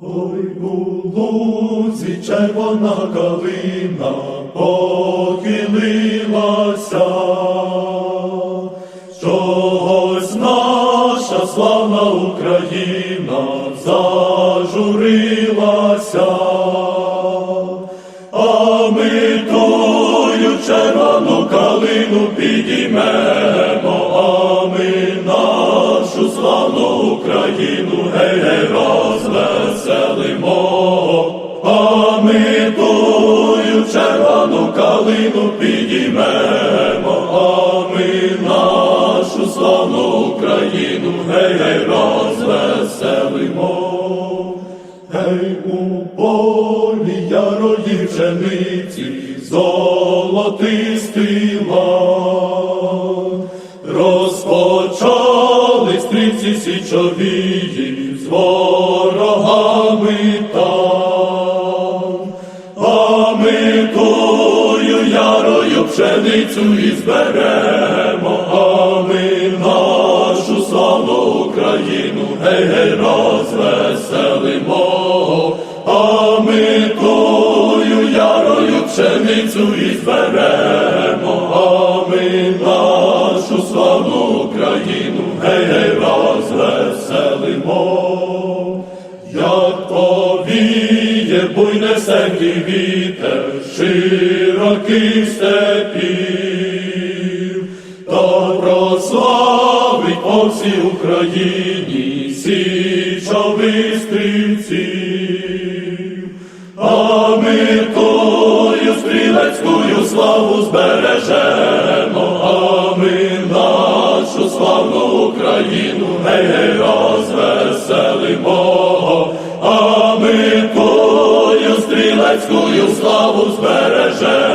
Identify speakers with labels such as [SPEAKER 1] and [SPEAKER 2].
[SPEAKER 1] Ой, у лузі червона калина похилилася, чогось наша славна Україна зажурилася, а ми тою червону калину підіймемо, а червону калину підіймемо, а ми нашу славну Україну гей, гей, розвеселимо. Гей, у полі ярої пшениці золотистий лан. Розпочали стрільці січовії з ворогами там. Тою ярою пшеницю і зберемо, а ми нашу славну Україну гей, гей, розвеселимо, а ми тою ярою пшеницю і зберемо, а ми нашу славну Україну гей, гей, розвеселимо. Як повіє буйнесенький вітер, широкий степів, та прославить по всій Україні січових стрільців. А ми тою стрілецькою славу збережемо, а ми нашу славну Україну гей, гей, розвеселимо, а ми стрілецькою славу збережемо,